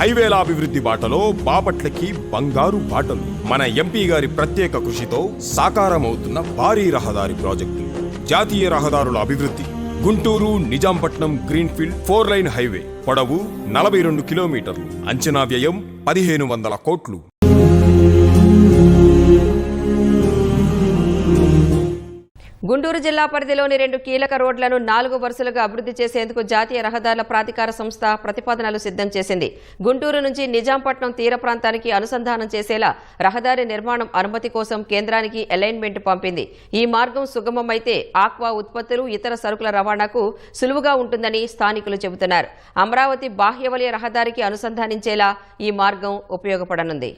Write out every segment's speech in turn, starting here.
హైవేల అభివృద్ధి బాటలో బాపట్లకి బంగారు బాటలు. మన ఎంపీ గారి ప్రత్యేక కృషితో సాకారమవుతున్న భారీ రహదారి ప్రాజెక్టులు జాతీయ రహదారుల అభివృద్ధి. Guntur Nizampatnam greenfield four lane highway పొడవు నలభై రెండు కిలోమీటర్లు. అంచనా వ్యయం పదిహేను వందల కోట్లు. గుంటూరు జిల్లా పరిధిలోని రెండు కీలక రోడ్లను నాలుగు వరుసలుగా అభివృద్ధి చేసేందుకు జాతీయ రహదారుల ప్రాధికార సంస్థ ప్రతిపాదనలు సిద్ధం చేసింది. గుంటూరు నుంచి నిజాంపట్నం తీర ప్రాంతానికి అనుసంధానం చేసేలా రహదారి నిర్మాణం అనుమతి కోసం కేంద్రానికి అలైన్మెంట్ పంపింది. ఈ మార్గం సుగమమైతే ఆక్వా ఉత్పత్తులు ఇతర సరుకుల రవాణాకు సులువుగా ఉంటుందని స్థానికులు చెబుతున్నారు. అమరావతి బాహ్యవలయ రహదారికి అనుసంధానించేలా ఈ మార్గం ఉపయోగపడనుంది.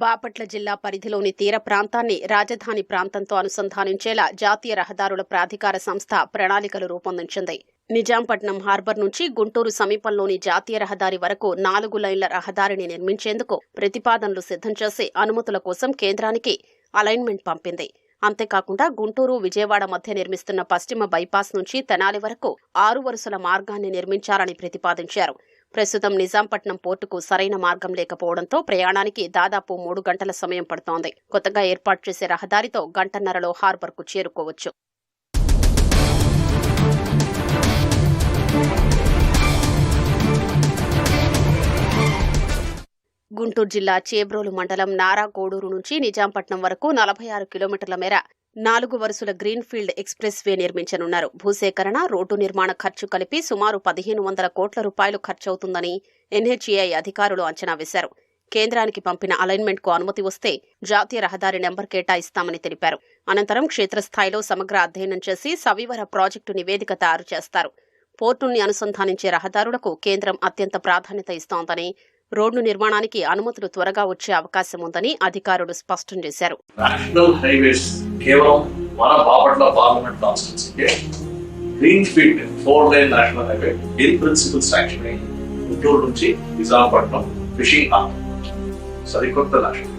బాపట్ల జిల్లా పరిధిలోని తీర ప్రాంతాన్ని రాజధాని ప్రాంతంతో అనుసంధానించేలా జాతీయ రహదారుల ప్రాధికార సంస్థ ప్రణాళికలు రూపొందించింది. నిజాంపట్నం హార్బర్ నుంచి గుంటూరు సమీపంలోని జాతీయ రహదారి వరకు నాలుగు లైన్ల రహదారిని నిర్మించేందుకు ప్రతిపాదనలు సిద్ధం చేసి అనుమతుల కోసం కేంద్రానికి అలైన్మెంట్ పంపింది. అంతేకాకుండా గుంటూరు విజయవాడ మధ్య నిర్మిస్తున్న పశ్చిమ బైపాస్ నుంచి తెనాలి వరకు ఆరు వరుసల మార్గాన్ని నిర్మించాలని ప్రతిపాదించారు. ప్రస్తుతం నిజాంపట్నం పోర్టుకు సరైన మార్గం లేకపోవడంతో ప్రయాణానికి దాదాపు మూడు గంటల సమయం పడుతోంది. కొత్తగా ఏర్పాటు చేసే రహదారితో గంటన్నరలో హార్బర్కు చేరుకోవచ్చు. గుంటూరు జిల్లా చేబ్రోలు మండలం నారాగోడూరు నుంచి నిజాంపట్నం వరకు నలభై ఆరు కిలోమీటర్ల మేర నాలుగు వరుసల గ్రీన్ఫీల్డ్ ఎక్స్ప్రెస్ వే నిర్మించనున్నారు. భూసేకరణ రోడ్డు నిర్మాణ ఖర్చు కలిపి సుమారు పదిహేను వందల కోట్ల రూపాయలు ఖర్చవుతుందని ఎన్హెచ్ఏఐ అధికారులు అంచనా వేశారు. కేంద్రానికి పంపిన అలైన్మెంట్కు అనుమతి వస్తే జాతీయ రహదారి నెంబర్ కేటాయిస్తామని తెలిపారు. అనంతరం క్షేత్రస్థాయిలో సమగ్ర అధ్యయనం చేసి సవివర ప్రాజెక్టు నివేదిక తయారు చేస్తారు. పోర్టుని అనుసంధానించే రహదారులకు కేంద్రం అత్యంత ప్రాధాన్యత ఇస్తోందని రోడ్డు నిర్మాణానికి అనుమతులు త్వరగా వచ్చే అవకాశం ఉందని అధికారులు స్పష్టం చేశారు. నేషనల్ హైవేస్ కేవలం మన Bapatla parliament కాన్స్టిట్యూన్సీకే green field four lane national highway in principle sanction అయ్యి గుంటూరు నుంచి నిజాంపట్నం ఫిషింగ్ హార్బర్ సరికొత్త నేషనల్